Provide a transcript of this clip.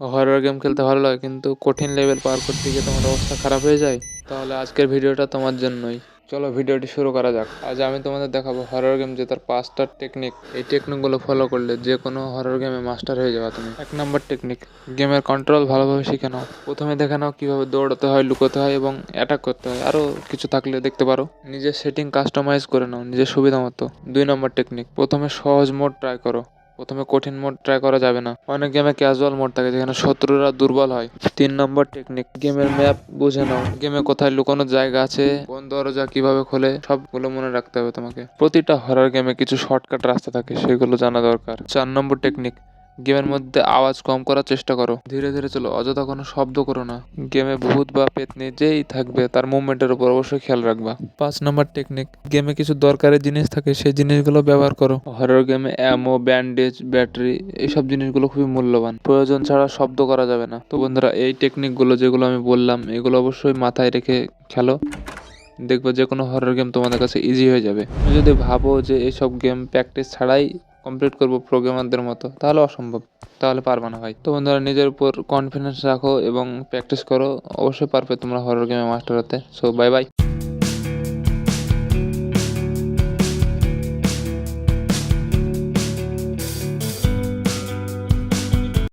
Horror game খেলতে ভালো লাগে, কিন্তু কঠিন লেভেল পার করতে গিয়ে তোমার অবস্থা খারাপ হয়ে যায়, তাহলে আজকের ভিডিওটা তোমার জন্যই। চলো ভিডিওটি শুরু করা যাক। আজ আমি তোমাদের দেখাবো হরর গেম যে তার পাঁচটা টেকনিক এই টেকনিকগুলো ফলো করলে যে কোনো হরর গেমে মাস্টার হয়ে যাবে তুমি। এক নম্বর টেকনিক গেমের কন্ট্রোল ভালোভাবে শিখে নাও। প্রথমে দেখে নাও কীভাবে দৌড়াতে হয়, লুকোতে হয় এবং অ্যাটাক করতে হয়। আরও কিছু থাকলে দেখতে পারো। নিজের সেটিং কাস্টমাইজ করে নাও, নিজের সুবিধা মতো। দুই নম্বর টেকনিক প্রথমে সহজ মোড ট্রাই করো। প্রথমে কঠিন মোড ট্রাই করা যাবে না। অনেক গেমে ক্যাজুয়াল মোড থাকে, যেখানে শত্রুরা দুর্বল হয়। তিন নম্বর টেকনিক গেমের ম্যাপ বুঝে নাও। গেমে কোথায় লুকানোর জায়গা আছে, কোন দরজা কীভাবে খোলে, সবগুলো মনে রাখতে হবে তোমাকে। প্রতিটা হরার গেমে কিছু শর্টকাট রাস্তা থাকে, সেগুলো জানা দরকার। চার নম্বর টেকনিক গেমের মধ্যে আওয়াজ কম করার চেষ্টা করো। ধীরে ধীরে চলো, অযথা কোনো শব্দ করো না। গেমে ভূত বা পেতনি যেই থাকবে, তার মুভমেন্টের উপর অবশ্যই খেয়াল রাখবা। পাঁচ নম্বর টেকনিক গেমে কিছু দরকারি জিনিস থাকে, সেই জিনিসগুলো ব্যবহার করো। হরর গেমে অ্যামো ব্যান্ডেজ ব্যাটারি এইসব জিনিসগুলো খুবই মূল্যবান। প্রয়োজন ছাড়া শব্দ করা যাবে না। তো বন্ধুরা, এই টেকনিকগুলো যেগুলো আমি বললাম, এগুলো অবশ্যই মাথায় রেখে খেলো। দেখবে যে কোনো হরর গেম তোমাদের কাছে ইজি হয়ে যাবে। তুমি যদি ভাবো যে এইসব গেম প্র্যাকটিস ছাড়াই কমপ্লিট করব প্রোগ্রামারদের মতো, তাহলে অসম্ভব, তাহলে পারবে না ভাই। তো বন্ধুরা, নিজের উপর কনফিডেন্স রাখো এবং প্র্যাকটিস করো, অবশ্যই পারবে তোমরা হরর গেমে মাস্টার হতে। So bye bye